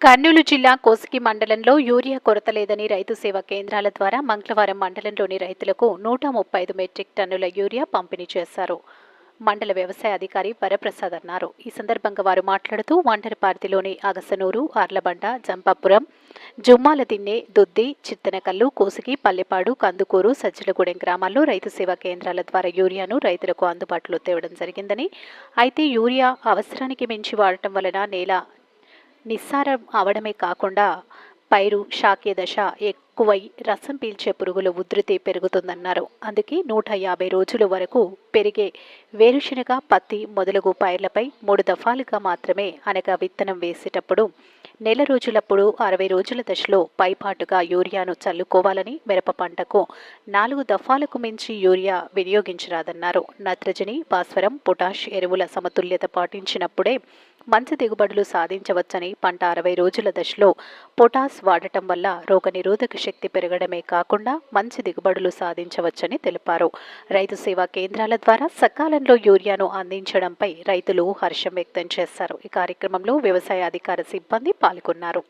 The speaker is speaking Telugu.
కర్నూలు జిల్లా కోసికి మండలంలో యూరియా కొరత లేదని రైతు సేవా కేంద్రాల ద్వారా మంగళవారం మండలంలోని రైతులకు నూట ముప్పై ఐదు మెట్రిక్ టన్నుల యూరియా పంపిణీ చేశారు. మండల వ్యవసాయ అధికారి వరప్రసాద్ అన్నారు. ఈ సందర్భంగా వారు మాట్లాడుతూ వంటరపార్తిలోని అగసనూరు ఆర్లబండ జంపాపురం జుమ్మాల తిన్నే దుద్ది చిత్తనకల్లు కోసికి పల్లెపాడు కందుకూరు సజ్జలగూడెం గ్రామాల్లో రైతు సేవా కేంద్రాల ద్వారా యూరియాను రైతులకు అందుబాటులో తేవడం జరిగిందని. అయితే యూరియా అవసరానికి మించి వాడటం వలన నేల నిస్సారం అవడమే కాకుండా పైరు శాఖ దశ ఎక్కువై రసం పీల్చే పురుగుల ఉధృతి పెరుగుతుందన్నారు. అందుకే నూట యాభై రోజుల వరకు పెరిగే వేరుశనగ పత్తి మొదలగు పైర్లపై మూడు దఫాలుగా మాత్రమే అనగా విత్తనం వేసేటప్పుడు నెల రోజులప్పుడు అరవై రోజుల దశలో పైపాటుగా యూరియాను చల్లుకోవాలని మిరప పంటకు నాలుగు దఫాలకు మించి యూరియా వినియోగించరాదన్నారు. నత్రజని భాస్వరం పొటాష్ ఎరువుల సమతుల్యత పాటించినప్పుడే మంచి దిగుబడులు సాధించవచ్చని పంట అరవై రోజుల దశలో పొటాస్ వాడటం వల్ల రోగనిరోధక శక్తి పెరగడమే కాకుండా మంచి దిగుబడులు సాధించవచ్చని తెలిపారు. రైతు సేవా కేంద్రాల ద్వారా సకాలంలో యూరియాను అందించడంపై రైతులు హర్షం వ్యక్తం చేశారు. ఈ కార్యక్రమంలో వ్యవసాయ అధికార సిబ్బంది పాల్గొన్నారు.